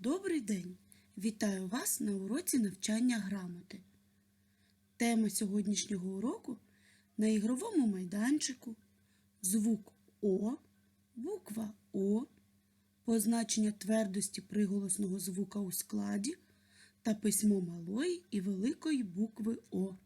Добрий день! Вітаю вас на уроці навчання грамоти. Тема сьогоднішнього уроку на ігровому майданчику звук О, буква О, позначення твердості приголосного звука у складі та письмо малої і великої букви О.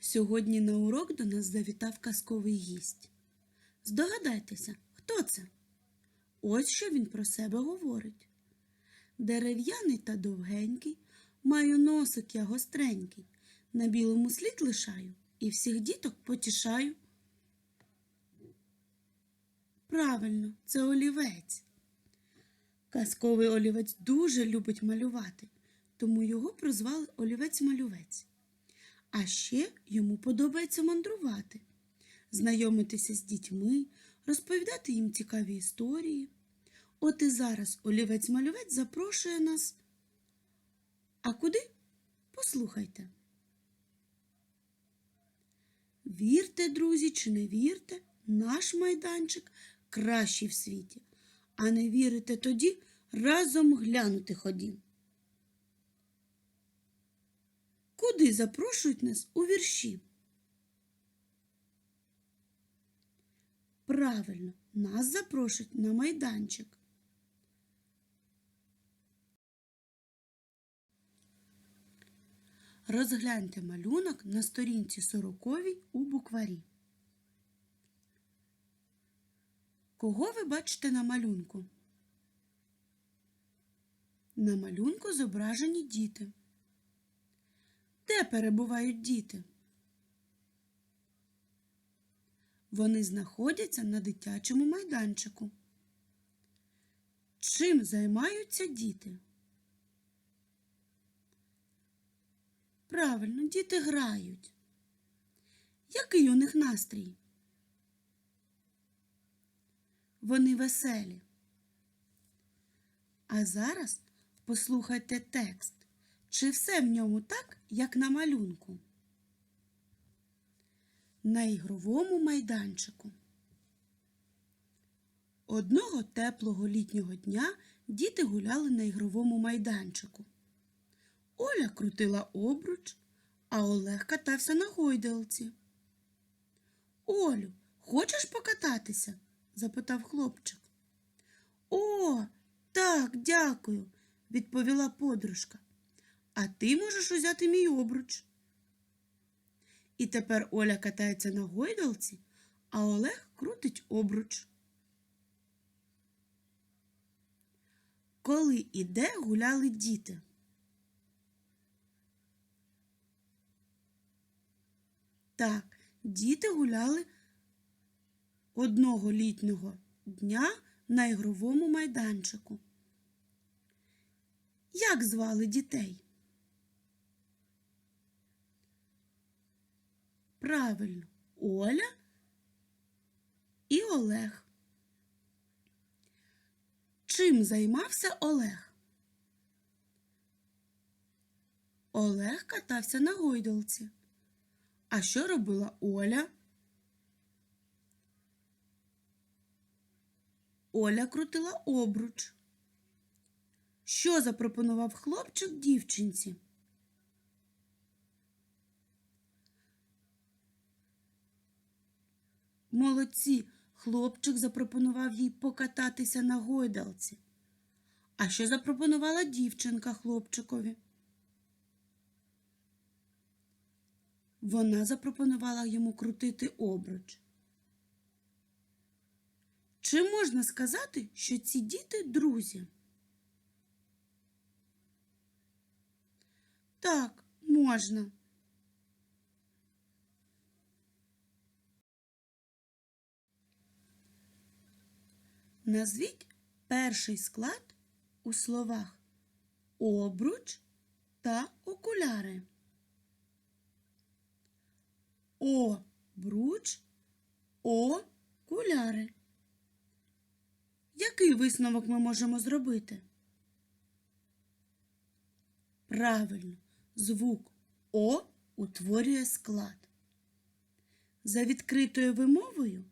Сьогодні на урок до нас завітав казковий гість. Здогадайтеся, хто це? Ось що він про себе говорить. Дерев'яний та довгенький, маю носик я гостренький, на білому слід лишаю і всіх діток потішаю. Правильно, це олівець. Казковий олівець дуже любить малювати, тому його прозвали олівець-малювець. А ще йому подобається мандрувати, знайомитися з дітьми, розповідати їм цікаві історії. От і зараз олівець-малювець запрошує нас. А куди? Послухайте. Вірте, друзі, чи не вірте, наш майданчик кращий в світі. А не вірите тоді, разом глянути ходім. Куди запрошують нас у вірші? Правильно, нас запрошують на майданчик. Розгляньте малюнок на сторінці сороковій у букварі. Кого ви бачите на малюнку? На малюнку зображені діти. Де перебувають діти? Вони знаходяться на дитячому майданчику. Чим займаються діти? Правильно, діти грають. Який у них настрій? Вони веселі. А зараз послухайте текст. Чи все в ньому так, як на малюнку? На ігровому майданчику. Одного теплого літнього дня діти гуляли на ігровому майданчику. Оля крутила обруч, а Олег катався на гойдалці. Олю, хочеш покататися? запитав хлопчик. О, так, дякую, відповіла подружка. А ти можеш узяти мій обруч. І тепер Оля катається на гойдалці, а Олег крутить обруч. Коли і де гуляли діти? Так, діти гуляли одного літнього дня на ігровому майданчику. Як звали дітей? Правильно, Оля і Олег. Чим займався Олег? Олег катався на гойдалці. А що робила Оля? Оля крутила обруч. Що запропонував хлопчик дівчинці? Молодці, хлопчик запропонував їй покататися на гойдалці. А що запропонувала дівчинка хлопчикові? Вона запропонувала йому крутити обруч. Чи можна сказати, що ці діти друзі? Так, можна. Назвіть перший склад у словах обруч та окуляри. Обруч, окуляри. Який висновок ми можемо зробити? Правильно, звук О утворює склад. За відкритою вимовою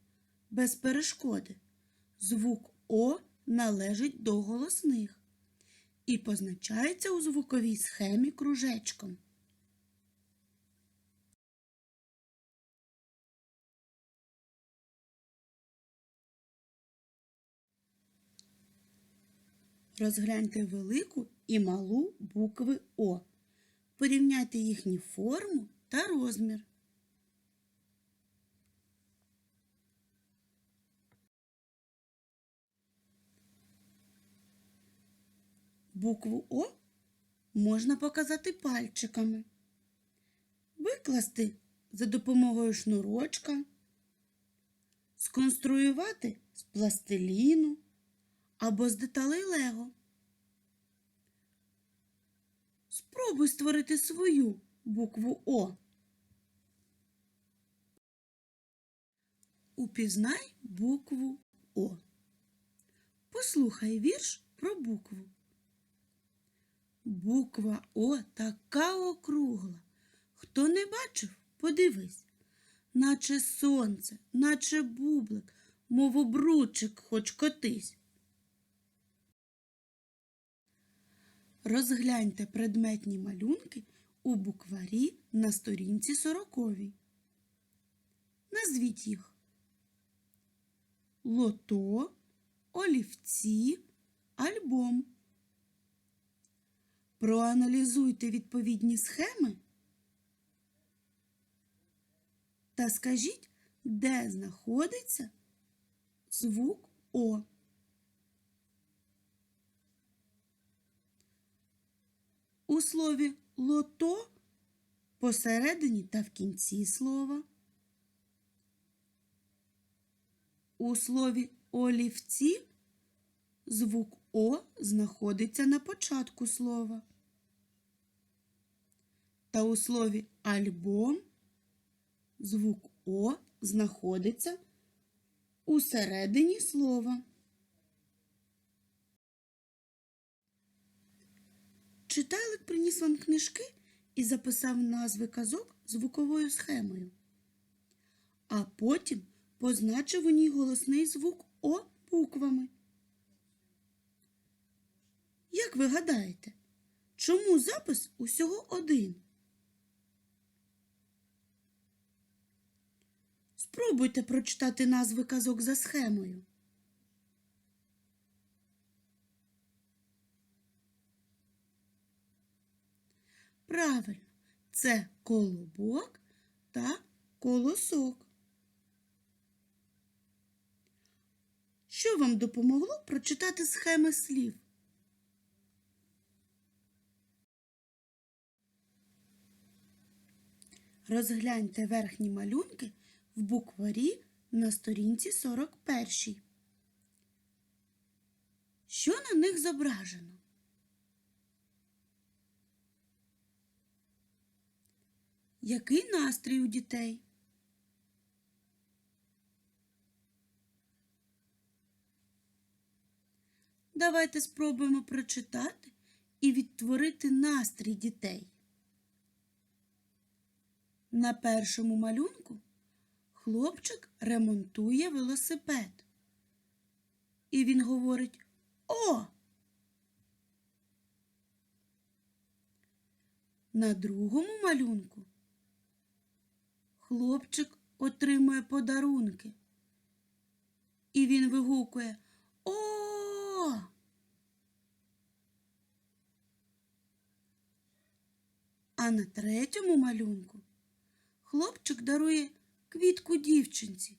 без перешкоди звук О належить до голосних і позначається у звуковій схемі кружечком. Розгляньте велику і малу букви О. Порівняйте їхні форму та розмір. Букву О можна показати пальчиками, викласти за допомогою шнурочка, сконструювати з пластиліну або з деталей Лего. Спробуй створити свою букву О. Упізнай букву О. Послухай вірш про букву. Буква О така округла. Хто не бачив, подивись, наче сонце, наче бублик, мов обручик хоч котись. Розгляньте предметні малюнки у букварі на сторінці сороковій. Назвіть їх лото, олівці, альбом. Проаналізуйте відповідні схеми та скажіть, де знаходиться звук О. У слові лото посередині та в кінці слова. У слові олівці звук О знаходиться на початку слова. Та у слові альбом звук О знаходиться у середині слова. Читайлик приніс вам книжки і записав назви казок звуковою схемою, а потім позначив у ній голосний звук О буквами. Як ви гадаєте, чому запис усього один? Спробуйте прочитати назви казок за схемою. Правильно, це колобок та колосок. Що вам допомогло прочитати схеми слів? Розгляньте верхні малюнки в букварі на сторінці 41. Що на них зображено? Який настрій у дітей? Давайте спробуємо прочитати і відтворити настрій дітей. На першому малюнку хлопчик ремонтує велосипед. І він говорить О! На другому малюнку хлопчик отримує подарунки. І він вигукує О! А на третьому малюнку хлопчик дарує квітку дівчинці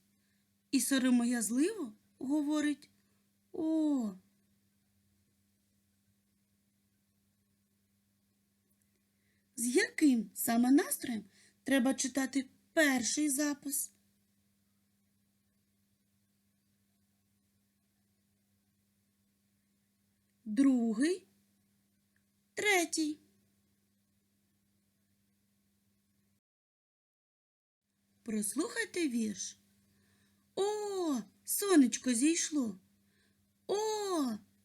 і соромоязливо говорить О. З яким саме настроєм треба читати перший запис? Другий, третій. Прослухайте вірш. О, сонечко зійшло. О,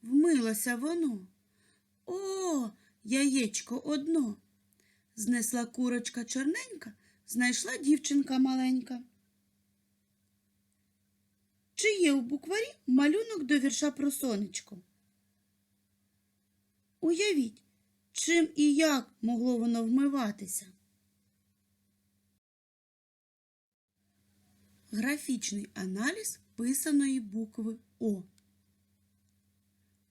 вмилося воно. О, яєчко одно. Знесла курочка чорненька, знайшла дівчинка маленька. Чи є у букварі малюнок до вірша про сонечко? Уявіть, чим і як могло воно вмиватися. Графічний аналіз писаної букви О.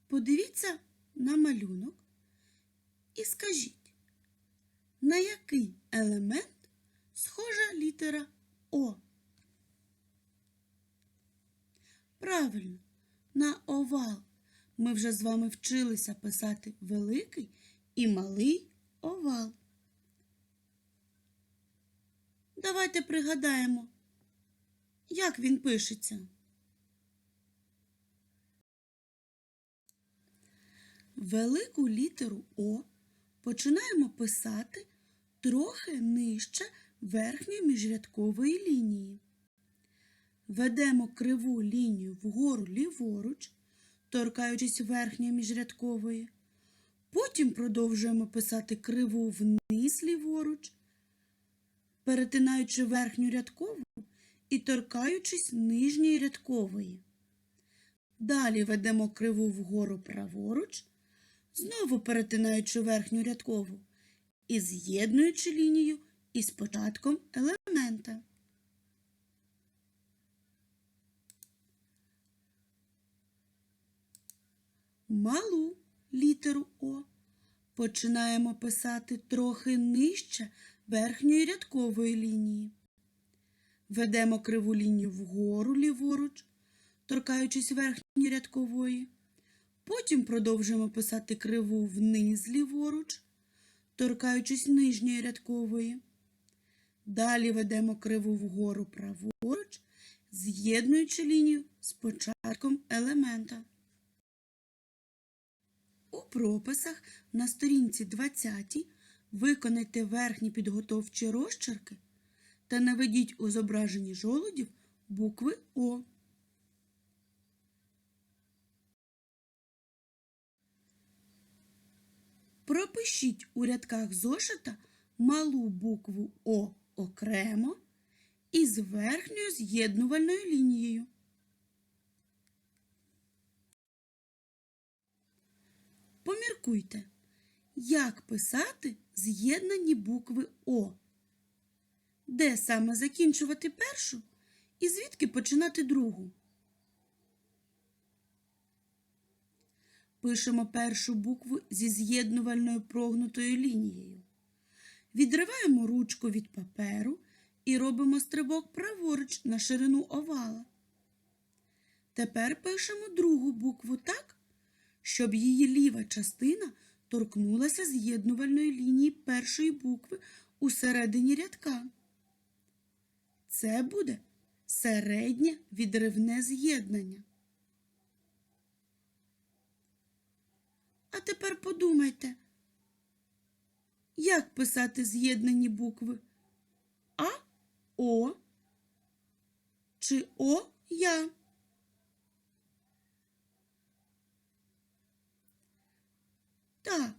Подивіться на малюнок і скажіть, на який елемент схожа літера О? Правильно, на овал. Ми вже з вами вчилися писати великий і малий овал. Давайте пригадаємо, як він пишеться. Велику літеру О починаємо писати трохи нижче верхньої міжрядкової лінії. Ведемо криву лінію вгору ліворуч, торкаючись верхньої міжрядкової. Потім продовжуємо писати криву вниз ліворуч, перетинаючи верхню рядкову і торкаючись нижньої рядкової. Далі ведемо криву вгору праворуч, знову перетинаючи верхню рядкову і з'єднуючи лінію із початком елемента. Малу літеру О починаємо писати трохи нижче верхньої рядкової лінії. Ведемо криву лінію вгору ліворуч, торкаючись верхньої рядкової. Потім продовжуємо писати криву вниз ліворуч, торкаючись нижньої рядкової. Далі ведемо криву вгору праворуч, з'єднуючи лінію з початком елемента. У прописах на сторінці 20 виконайте верхні підготовчі розчерки та наведіть у зображенні жолудів букви О. Пропишіть у рядках зошита малу букву О окремо із верхньою з'єднувальною лінією. Поміркуйте, як писати з'єднані букви О. Де саме закінчувати першу і звідки починати другу? Пишемо першу букву зі з'єднувальною прогнутою лінією. Відриваємо ручку від паперу і робимо стрибок праворуч на ширину овала. Тепер пишемо другу букву так, щоб її ліва частина торкнулася з'єднувальної лінії першої букви у середині рядка. Це буде середнє відривне з'єднання. А тепер подумайте, як писати з'єднані букви А, О чи О Я? Так,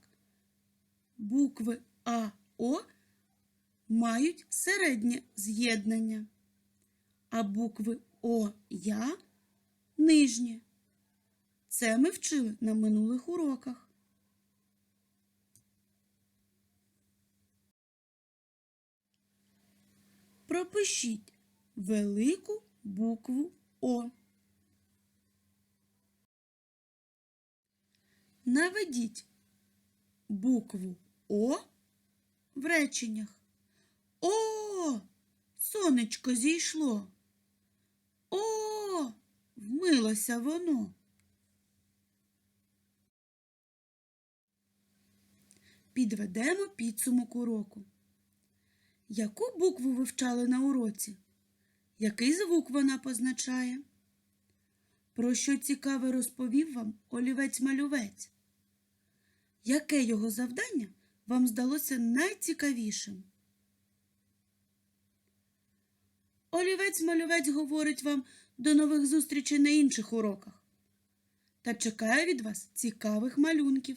букви А, О мають середнє з'єднання, а букви О, Я нижнє. Це ми вчили на минулих уроках. Пропишіть велику букву О. Наведіть букву О в реченнях. О, сонечко зійшло. О, вмилося воно. Підведемо підсумок уроку. Яку букву ви вчали на уроці? Який звук вона позначає? Про що цікаве розповів вам олівець-малювець? Яке його завдання вам здалося найцікавішим? Олівець-малювець говорить вам до нових зустрічей на інших уроках та чекає від вас цікавих малюнків.